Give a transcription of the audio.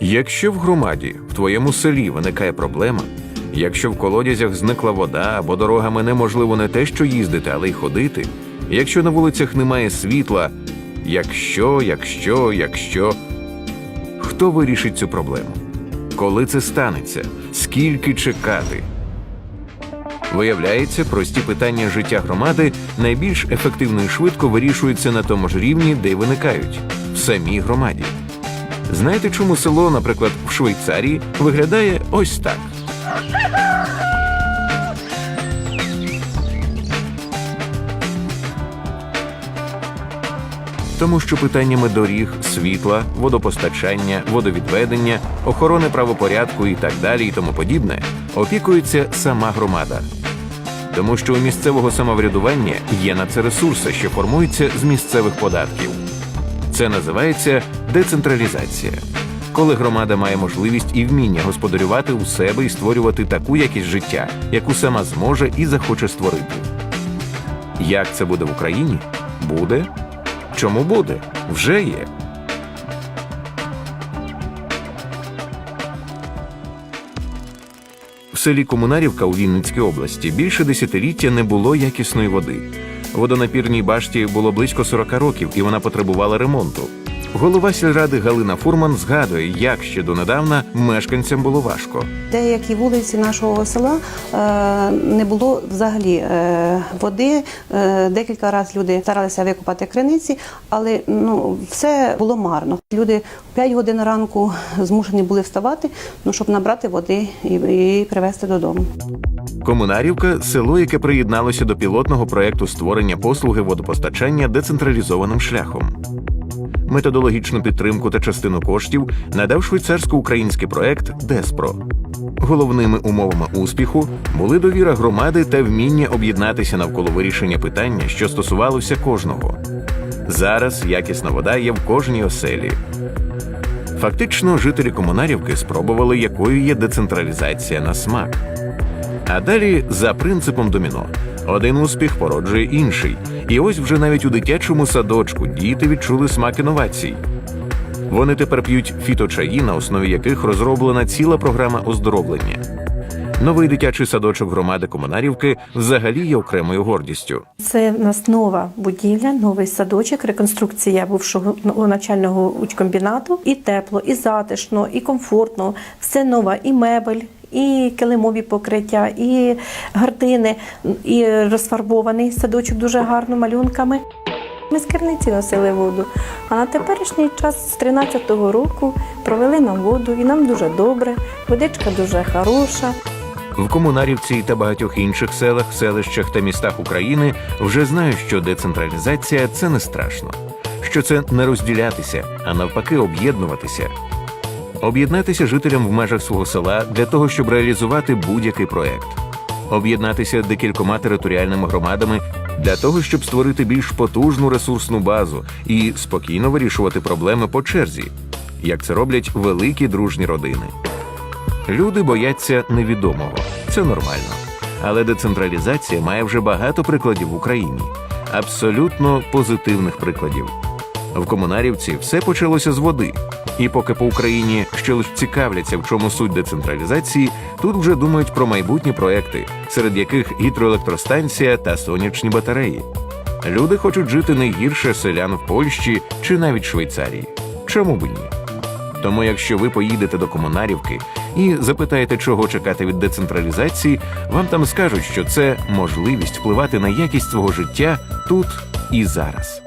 Якщо в громаді, в твоєму селі виникає проблема, якщо в колодязях зникла вода або дорогами неможливо не те, що їздити, але й ходити, якщо на вулицях немає світла, якщо, якщо, якщо, хто вирішить цю проблему? Коли це станеться? Скільки чекати? Виявляється, прості питання життя громади найбільш ефективно і швидко вирішуються на тому ж рівні, де й виникають в самій громаді. Знаєте, чому село, наприклад, в Швейцарії виглядає ось так? Тому що питаннями доріг, світла, водопостачання, водовідведення, охорони правопорядку і так далі, і тому подібне опікується сама громада. Тому що у місцевого самоврядування є на це ресурси, що формуються з місцевих податків. Це називається децентралізація. Коли громада має можливість і вміння господарювати у себе і створювати таку якість життя, яку сама зможе і захоче створити. Як це буде в Україні? Буде. Чому буде? Вже є. В селі Комунарівка у Вінницькій області більше десятиліття не було якісної води. Водонапірній башті було близько 40 років, і вона потребувала ремонту. Голова сільради Галина Фурман згадує, як ще донедавна мешканцям було важко. Деякі вулиці нашого села е, не було взагалі е, води. Е, Декілька разів люди старалися викопати криниці, але ну все було марно. Люди в 5 годин ранку змушені були вставати, ну щоб набрати води і, і привезти додому. Комунарівка село, яке приєдналося до пілотного проекту створення послуги водопостачання децентралізованим шляхом. Методологічну підтримку та частину коштів надав швейцарсько-український проект Деспро. Головними умовами успіху були довіра громади та вміння об'єднатися навколо вирішення питання, що стосувалося кожного. Зараз якісна вода є в кожній оселі. Фактично, жителі Комунарівки спробували, якою є децентралізація на смак. А далі за принципом доміно. Один успіх породжує інший. І ось вже навіть у дитячому садочку діти відчули смак інновацій. Вони тепер п'ють фіточаї, на основі яких розроблена ціла програма оздоровлення. Новий дитячий садочок громади Комунарівки взагалі є окремою гордістю. Це в нас нова будівля, новий садочок, реконструкція бувшого навчального учкомбінату. І тепло, і затишно, і комфортно. Все нове, і мебель, і килимові покриття, і гардини, і розфарбований садочок дуже гарно малюнками. Ми з керниці носили воду. А на теперішній час з 13-го року провели нам воду, і нам дуже добре. Водичка дуже хороша. В Комунарівці та багатьох інших селах, селищах та містах України вже знають, що децентралізація це не страшно, що це не розділятися, а навпаки, об'єднуватися. Об'єднатися жителям в межах свого села для того, щоб реалізувати будь-який проект, об'єднатися декількома територіальними громадами для того, щоб створити більш потужну ресурсну базу і спокійно вирішувати проблеми по черзі, як це роблять великі дружні родини. Люди бояться невідомого. Це нормально. Але децентралізація має вже багато прикладів в Україні, абсолютно позитивних прикладів. В Комунарівці все почалося з води. І поки по Україні ще лише цікавляться, в чому суть децентралізації, тут вже думають про майбутні проекти, серед яких гідроелектростанція та сонячні батареї. Люди хочуть жити не гірше селян в Польщі чи навіть Швейцарії. Чому б ні? Тому, якщо ви поїдете до Комунарівки і запитаєте, чого чекати від децентралізації, вам там скажуть, що це можливість впливати на якість свого життя тут і зараз.